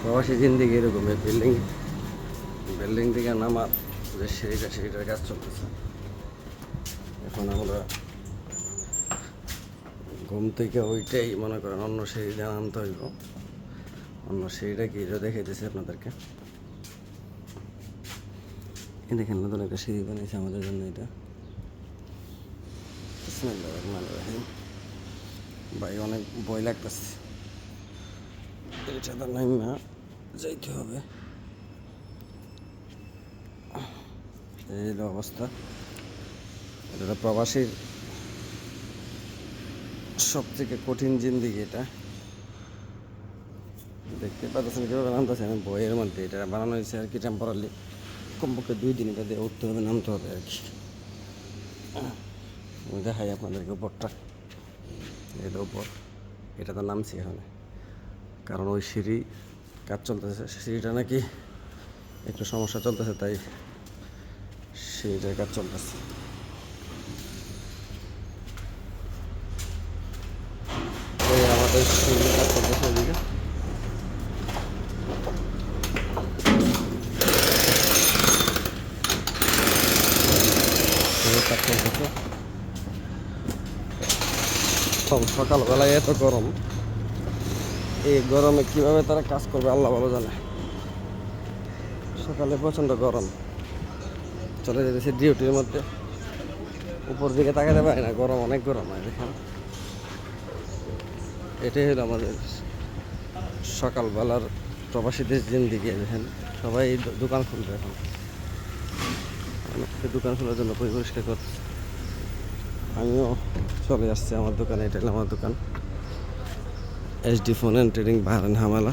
প্রবাসী জিন্দিগি এরকম, এই বিল্ডিং বিল্ডিং থেকে নামার যে সিঁড়িটা, সিঁড়িটার কাজ চলতেছে। এখন আমরা ঘুম থেকে ওইটাই মনে করেন অন্য সিঁড়িটা নামতে হইব। অন্য সিঁড়িটা কি এটা দেখাইতেছি আপনাদেরকে। এই দেখেন, নতুন একটা সিঁড়ি বানিয়েছে আমাদের জন্য এটা। বিসমিল্লাহির রহিম। ভাই, অনেক ভয় লাগতেছে। এটা তো নাইমা, যাইতে হবে। অবস্থা। এটা প্রবাসীর সব থেকে কঠিন জিন্দিগি এটা। দেখতে পাচ্ছেন কীভাবে নামতেছে? আমি বইয়ের মধ্যে এটা বানানো হয়েছে আর কি টেম্পোরালি কমপক্ষে দুই দিন এটা দিয়ে উঠতে হবে, নামতে হবে আর কি। দেখাই আপনাদেরকে উপরটা। এটা উপর, এটা তো নামছি এখানে। কারণ ওই সিঁড়ি কাজ চলতেছে সিঁড়িটা নাকি একটু সমস্যা চলতেছে, তাই সিঁড়িটার কাজ চলতেছে। আমাদের সিঁড়ির কাজ সকালবেলায় এত গরম। এই গরমে কীভাবে তারা কাজ করবে, আল্লাহ ভালো জানে। সকালে প্রচণ্ড গরম। চলে যেতেছে ডিউটির মধ্যে। উপর দিকে তাকাতে পারি না, গরম অনেক গরম হয়, দেখেন। এটাই হলো আমাদের সকালবেলার প্রবাসীদের জিন্দিগি, দেখেন। সবাই দোকান খুলবে এখন। অনেকে দোকান খোলার জন্য পরিষ্কার করছে। আমিও চলে আসছি আমার দোকানে, এটা হলো আমার দোকান। H D phone and trading बहरन हमला